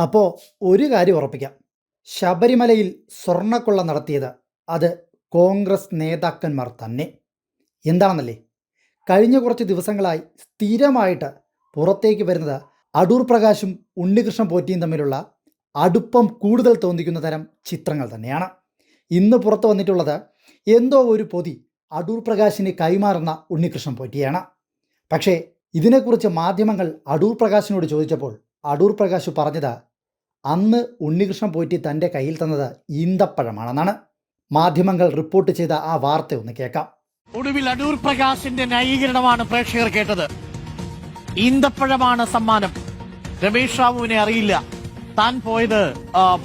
അപ്പോൾ ഒരു കാര്യം ഉറപ്പിക്കാം. ശബരിമലയിൽ സ്വർണക്കൊള്ള നടത്തിയത് അത് കോൺഗ്രസ് നേതാക്കന്മാർ തന്നെ. എന്താണെന്നല്ലേ? കഴിഞ്ഞ കുറച്ച് ദിവസങ്ങളായി സ്ഥിരമായിട്ട് പുറത്തേക്ക് വരുന്നത് അടൂർ പ്രകാശും ഉണ്ണികൃഷ്ണൻ പോറ്റിയും തമ്മിലുള്ള അടുപ്പം കൂടുതൽ തോന്നിക്കുന്ന തരം ചിത്രങ്ങൾ തന്നെയാണ്. ഇന്ന് പുറത്തു വന്നിട്ടുള്ളത് എന്തോ ഒരു പൊതി അടൂർ പ്രകാശിന് കൈമാറുന്ന ഉണ്ണികൃഷ്ണൻ പോറ്റിയാണ്. പക്ഷേ ഇതിനെക്കുറിച്ച് മാധ്യമങ്ങൾ അടൂർ പ്രകാശിനോട് ചോദിച്ചപ്പോൾ അടൂർ പ്രകാശ് പറഞ്ഞത് അന്ന് ഉണ്ണികൃഷ്ണൻ പോറ്റി തന്റെ കയ്യിൽ തന്നത് ഈന്തപ്പഴമാണെന്നാണ് മാധ്യമങ്ങൾ റിപ്പോർട്ട് ചെയ്ത ആ വാർത്ത ഒന്ന് കേൾക്കാം. ഒടുവിൽ അടൂർ പ്രകാശിന്റെ ന്യായീകരണമാണ് പ്രേക്ഷകർ കേട്ടത്. ഈന്തപ്പഴമാണ് സമ്മാനം. രമേഷ് റാവുവിനെ അറിയില്ല. താൻ പോയത്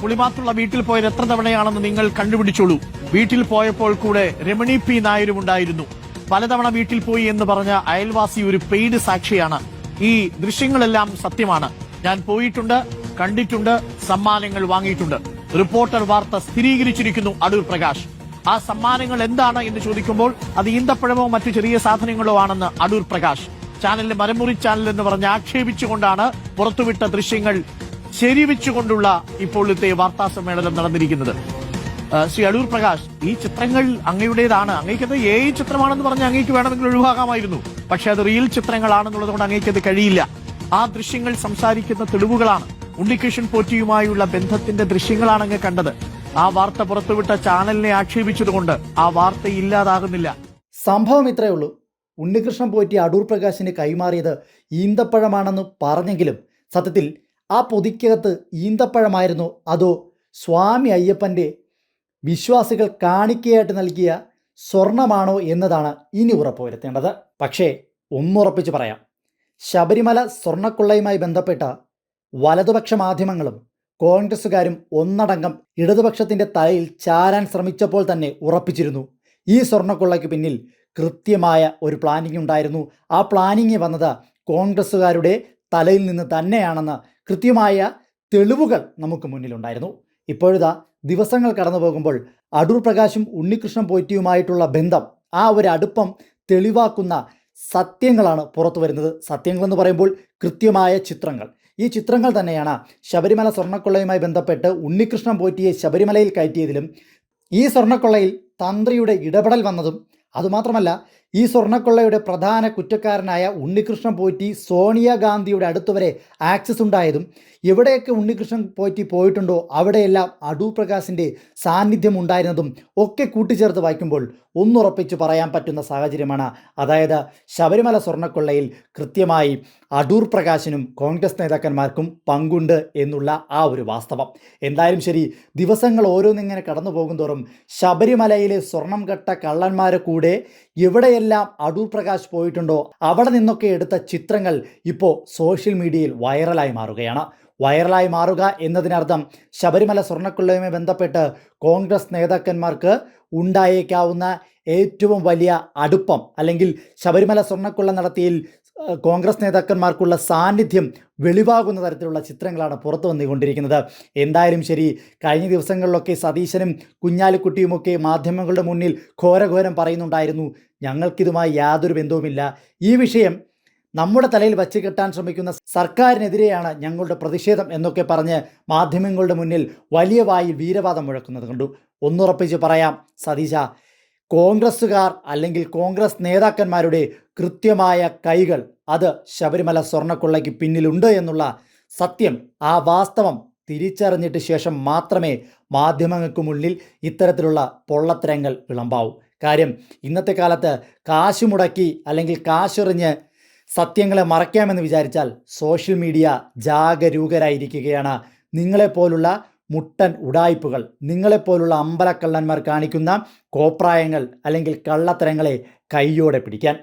പുളിമാത്തുള്ള വീട്ടിൽ പോയത് എത്ര തവണയാണെന്ന് നിങ്ങൾ കണ്ടുപിടിച്ചോളൂ. വീട്ടിൽ പോയപ്പോൾ കൂടെ രമണി പി. നായരും ഉണ്ടായിരുന്നു. പലതവണ വീട്ടിൽ പോയി എന്ന് പറഞ്ഞ അയൽവാസി ഒരു പെയ്ഡ് സാക്ഷിയാണ്. ഈ ദൃശ്യങ്ങളെല്ലാം സത്യമാണ്. ഞാൻ പോയിട്ടുണ്ട്. കണ്ടിട്ടുണ്ട് സമ്മാനങ്ങൾ വാങ്ങിയിട്ടുണ്ട്. റിപ്പോർട്ടർ വാർത്ത സ്ഥിരീകരിച്ചിരിക്കുന്നു അടൂർ പ്രകാശ്. ആ സമ്മാനങ്ങൾ എന്താണ് എന്ന് ചോദിക്കുമ്പോൾ അത് ഈന്തപ്പഴമോ മറ്റു ചെറിയ സാധനങ്ങളോ ആണെന്ന് അടൂർ പ്രകാശ്. ചാനലിന്റെ മരമുറി ചാനൽ എന്ന് പറഞ്ഞ് ആക്ഷേപിച്ചുകൊണ്ടാണ് പുറത്തുവിട്ട ദൃശ്യങ്ങൾ ശരിവെച്ചുകൊണ്ടുള്ള ഇപ്പോഴത്തെ വാർത്താ സമ്മേളനം നടന്നിരിക്കുന്നത്. ശ്രീ അടൂർ പ്രകാശ് ഈ ചിത്രങ്ങൾ അങ്ങയുടേതാണ്. അങ്ങേക്കത് ഏ ചിത്രമാണെന്ന് പറഞ്ഞ് അങ്ങേക്ക് വേണമെങ്കിൽ ഒഴിവാക്കാമായിരുന്നു. പക്ഷെ അത് റിയൽ ചിത്രങ്ങളാണെന്നുള്ളത് കൊണ്ട് അങ്ങേക്കത് കഴിയില്ല. ആ ദൃശ്യങ്ങൾ സംസാരിക്കുന്ന തെളിവുകളാണ്. ഉണ്ണികൃഷ്ണൻ പോറ്റിയുമായുള്ള ബന്ധത്തിന്റെ ദൃശ്യങ്ങളാണ് അങ്ങ് കണ്ടത്. ആ വാർത്ത പുറത്തുവിട്ട ചാനലിനെ ആക്ഷേപിച്ചതുകൊണ്ട് ആ വാർത്ത ഇല്ലാതാകുന്നില്ല. സംഭവം ഇത്രയേ ഉള്ളൂ. ഉണ്ണികൃഷ്ണൻ പോറ്റി അടൂർ പ്രകാശിന് കൈമാറിയത് ഈന്തപ്പഴമാണെന്ന് പറഞ്ഞെങ്കിലും സത്യത്തിൽ ആ പൊതിക്കകത്ത് ഈന്തപ്പഴമായിരുന്നു അതോ സ്വാമി അയ്യപ്പന്റെ വിശ്വാസികൾ കാണിക്കയായിട്ട് നൽകിയ സ്വർണമാണോ എന്നതാണ് ഇനി ഉറപ്പുവരുത്തേണ്ടത് പക്ഷേ ഒന്നുറപ്പിച്ച് പറയാം. ശബരിമല സ്വർണക്കൊള്ളയുമായി ബന്ധപ്പെട്ട വലതുപക്ഷ മാധ്യമങ്ങളും കോൺഗ്രസുകാരും ഒന്നടങ്കം ഇടതുപക്ഷത്തിന്റെ തലയിൽ ചാരാൻ ശ്രമിച്ചപ്പോൾ തന്നെ ഉറപ്പിച്ചിരുന്നു. ഈ സ്വർണക്കൊള്ളയ്ക്ക് പിന്നിൽ കൃത്യമായ ഒരു പ്ലാനിംഗ് ഉണ്ടായിരുന്നു. ആ പ്ലാനിങ് വന്നത് കോൺഗ്രസ്സുകാരുടെ തലയിൽ നിന്ന് തന്നെയാണെന്ന് കൃത്യമായ തെളിവുകൾ നമുക്ക് മുന്നിലുണ്ടായിരുന്നു. ഇപ്പോഴിതാ ദിവസങ്ങൾ കടന്നു പോകുമ്പോൾ അടൂർ പ്രകാശും ഉണ്ണികൃഷ്ണൻ പോറ്റിയുമായിട്ടുള്ള ബന്ധം ആ ഒരു അടുപ്പം തെളിവാക്കുന്ന സത്യങ്ങളാണ് പുറത്തു വരുന്നത്. സത്യങ്ങളെന്ന് പറയുമ്പോൾ കൃത്യമായ ചിത്രങ്ങൾ. ഈ ചിത്രങ്ങൾ തന്നെയാണ്. ശബരിമല സ്വർണക്കൊള്ളയുമായി ബന്ധപ്പെട്ട് ഉണ്ണികൃഷ്ണൻ പോറ്റിയെ ശബരിമലയിൽ കയറ്റിയതിലും ഈ സ്വർണക്കൊള്ളയിൽ തന്ത്രിയുടെ ഇടപെടൽ വന്നതും അതുമാത്രമല്ല ഈ സ്വർണക്കൊള്ളയുടെ പ്രധാന കുറ്റക്കാരനായ ഉണ്ണികൃഷ്ണൻ പോറ്റി സോണിയാഗാന്ധിയുടെ അടുത്തുവരെ ആക്സസ് ഉണ്ടായതും എവിടെയൊക്കെ ഉണ്ണികൃഷ്ണൻ പോറ്റി പോയിട്ടുണ്ടോ അവിടെയെല്ലാം അടൂർ പ്രകാശിന്റെ സാന്നിധ്യം ഉണ്ടായിരുന്നതും ഒക്കെ കൂട്ടിച്ചേർത്ത് വായിക്കുമ്പോൾ ഒന്നുറപ്പിച്ച് പറയാൻ പറ്റുന്ന സാഹചര്യമാണ്. അതായത് ശബരിമല സ്വർണക്കൊള്ളയിൽ കൃത്യമായി അടൂർ പ്രകാശിനും കോൺഗ്രസ് നേതാക്കന്മാർക്കും പങ്കുണ്ട് എന്നുള്ള ആ ഒരു വാസ്തവം. എന്തായാലും ശരി ദിവസങ്ങൾ ഓരോന്നിങ്ങനെ കടന്നു പോകുന്തോറും ശബരിമലയിലെ സ്വർണം കെട്ട കള്ളന്മാരെ കൂടെ എവിടെയെല്ലാം അടൂർ പ്രകാശ് പോയിട്ടുണ്ടോ അവിടെ നിന്നൊക്കെ എടുത്ത ചിത്രങ്ങൾ ഇപ്പോൾ സോഷ്യൽ മീഡിയയിൽ വൈറലായി മാറുകയാണ്. വൈറലായി മാറുക എന്നതിനർത്ഥം ശബരിമല സ്വർണക്കൊള്ളയുമായി ബന്ധപ്പെട്ട് കോൺഗ്രസ് നേതാക്കന്മാർക്ക് ഉണ്ടായേക്കാവുന്ന ഏറ്റവും വലിയ അടുപ്പം അല്ലെങ്കിൽ ശബരിമല സ്വർണക്കൊള്ള നടത്തിയിൽ കോൺഗ്രസ് നേതാക്കന്മാർക്കുള്ള സാന്നിധ്യം വെളിവാകുന്ന തരത്തിലുള്ള ചിത്രങ്ങളാണ് പുറത്തു വന്നുകൊണ്ടിരിക്കുന്നത്. എന്തായാലും ശരി കഴിഞ്ഞ ദിവസങ്ങളിലൊക്കെ സതീശനും കുഞ്ഞാലിക്കുട്ടിയുമൊക്കെ മാധ്യമങ്ങളുടെ മുന്നിൽ ഘോരഘോരം പറയുന്നുണ്ടായിരുന്നു. ഞങ്ങൾക്കിതുമായി യാതൊരു ബന്ധവുമില്ല. ഈ വിഷയം നമ്മുടെ തലയിൽ വച്ച് കെട്ടാൻ ശ്രമിക്കുന്ന സർക്കാരിനെതിരെയാണ് ഞങ്ങളുടെ പ്രതിഷേധം എന്നൊക്കെ പറഞ്ഞ് മാധ്യമങ്ങളുടെ മുന്നിൽ വലിയ വായിൽ വീരവാദം മുഴക്കുന്നത് കണ്ടു. ഒന്നുറപ്പിച്ച് പറയാം സതീശ കോൺഗ്രസ്സുകാർ അല്ലെങ്കിൽ കോൺഗ്രസ് നേതാക്കന്മാരുടെ കൃത്യമായ കൈകൾ അത് ശബരിമല സ്വർണക്കൊള്ളയ്ക്ക് പിന്നിലുണ്ട് എന്നുള്ള സത്യം ആ വാസ്തവം തിരിച്ചറിഞ്ഞിട്ട് ശേഷം മാത്രമേ മാധ്യമങ്ങൾക്ക് മുന്നിൽ ഇത്തരത്തിലുള്ള പൊള്ളത്തരങ്ങൾ വിളമ്പാവൂ. കാര്യം ഇന്നത്തെ കാലത്ത് കാശ് മുടക്കി അല്ലെങ്കിൽ കാശെറിഞ്ഞ് സത്യങ്ങളെ മറയ്ക്കാമെന്ന് വിചാരിച്ചാൽ സോഷ്യൽ മീഡിയ ജാഗരൂകരായിരിക്കുകയാണ്. നിങ്ങളെപ്പോലുള്ള മുട്ടൻ ഉടായ്പകൾ നിങ്ങളെപ്പോലുള്ള അമ്പലക്കള്ളന്മാർ കാണിക്കുന്ന കോപ്രായങ്ങൾ അല്ലെങ്കിൽ കള്ളത്തരങ്ങളെ കൈയോടെ പിടിക്കാൻ.